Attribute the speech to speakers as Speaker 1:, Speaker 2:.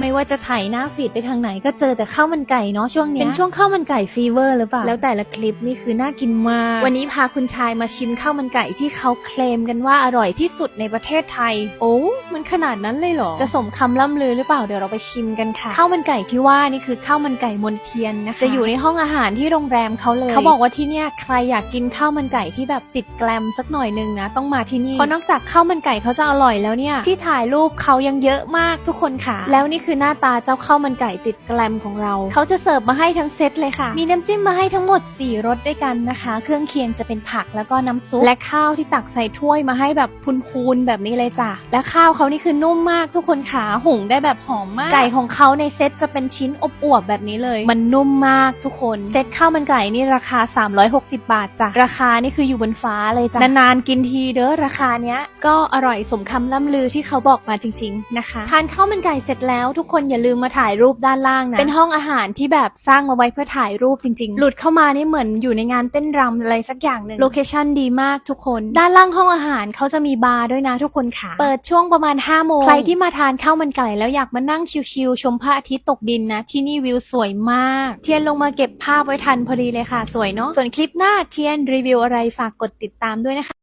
Speaker 1: ไม่ว่าจะถ่ายหน้าฟีดไปทางไหนก็เจอแต่ข้าวมันไก่เนาะช่วงเนี้ยเป็นช่วงข้าวมันไก่ฟีเวอร์หรือเปล่าแล้วแต่ละคลิปนี่คือน่ากินมาก วันนี้พาคุณชายมาชิมข้าวมันไก่ที่เขาเคลมกันว่าอร่อยที่สุดในประเทศไทย โอ้มันขนาดนั้นเลยเหรอ จะสมคำล่ำลือหรือเปล่าเดี๋ยวเราไปชิมกันค่ะข้าวมันไก่ที่ว่านี่คือข้าวมันไก่มนเทียนนะคะจะอยู่ในห้องอาหารที่โรงแรมเขาเลยเขาบอกว่าที่เนี่ยใครอยากกินข้าวมันไก่ที่แบบติดแกลมสักหน่อยนึงนะต้องมาที่นี่เพราะนอกจากข้าวมันไก่เขาจะอร่อยแล้วเนี่ยที่ถ่ายรูปเขายังเยอะมากทุกคนค่ะแล้วนี่คือหน้าตาเจ้าข้าวมันไก่ติดแกลมของเรา เขาจะเสิร์ฟมาให้ทั้งเซตเลยค่ะ มีน้ำจิ้มมาให้ทั้งหมด 4รสด้วยกันนะคะ เครื่องเคียงจะเป็นผักแล้วก็น้ำซุป และข้าวที่ตักใส่ถ้วยมาให้แบบพูนๆแบบนี้เลยจ้ะ และข้าวเขานี่คือนุ่มมากทุกคนขาหุงได้แบบหอมมาก ไก่ของเขาในเซตจะเป็นชิ้นอบอวบแบบนี้เลย มันนุ่มมากทุกคน เซตข้าวมันไก่นี่ราคา 360 บาทจ้ะ ราคานี่คืออยู่บนฟ้าเลยจ้ะ นานๆกินทีเด้อราคาเนี้ย ก็อร่อยสมคำล่ำลือที่เขาบอกมาจริง ๆนะคะ ทานข้าวมันไก่เสร็จแล้วทุกคนอย่าลืมมาถ่ายรูปด้านล่างนะ เป็นห้องอาหารที่แบบสร้างมาไว้เพื่อถ่ายรูปจริง ๆ หลุดเข้ามานี่เหมือนอยู่ในงานเต้นรำอะไรสักอย่างหนึ่งโลเคชั่นดีมากทุกคน ด้านล่างห้องอาหารเขาจะมีบาร์ด้วยนะทุกคนค่ะ เปิดช่วงประมาณ5โมงใครที่มาทานข้าวมันไก่แล้วอยากมานั่งชิลๆชมพระอาทิตย์ตกดินนะ ที่นี่วิวสวยมาก เทียนลงมาเก็บภาพไว้ทันพอดีเลยค่ะ สวยเนาะส่วนคลิปหน้าเทียนรีวิวอะไรฝากกดติดตามด้วยนะคะ